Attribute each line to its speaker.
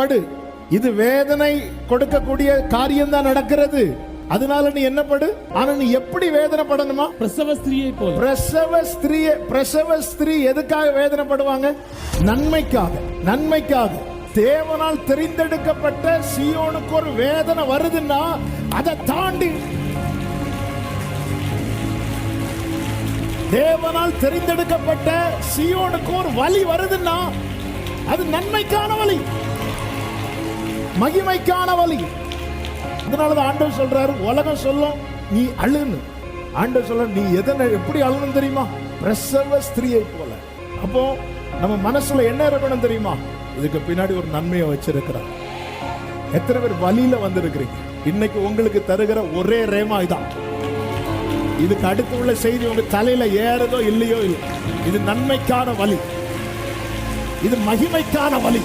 Speaker 1: படு. இது வேதனை கொடுக்கக்கூடிய காரியம் தான் நடக்கிறது. அதனால நீ என்ன படு? ஆனா நீ எப்படி வேதனைப்படணுமா
Speaker 2: பிரசவ ஸ்திரியை போல.
Speaker 1: பிரசவ ஸ்திரீ பிரசவ ஸ்திரீ எதுக்காக வேதனைப்படுவாங்க? நன்மைக்காக நன்மைக்காக. தேவனால் தெரிந்தெடுக்கப்பட்ட சியோனுக்கு ஒரு வேதனை வருதுன்னா அதை தாண்டி. தேவனால் தெரிந்தெடுக்கப்பட்ட சியோனுக்கு ஒரு வழி வருதுன்னா அது நன்மைக்கான வழி மகிமைக்கான வழி. அதனாலதான் ஆண்டவர் சொல்றாரு உலகம் சொல்லும் நீ அழுன்னு. ஆண்டவர் சொல்ல நீ எதனை எப்படி அழுணும் தெரியுமா? பிரசவ ஸ்திரீயை போல. அப்போ நம்ம மனசுல என்ன இருக்கணும் தெரியுமா? இதுக்கு பின்னாடி ஒரு நன்மையை வச்சிருக்கிறார். எத்தனை பேர் வழியில வந்திருக்கிறீங்க? இன்னைக்கு உங்களுக்கு தருகிற ஒரே ரேமா இதான் இதுக்கு அடுத்து உள்ள செய்தி உங்க தலையில ஏறதோ இல்லையோ இல்லை. இது நன்மைக்கான வழி. இது மகிமைக்கான வழி.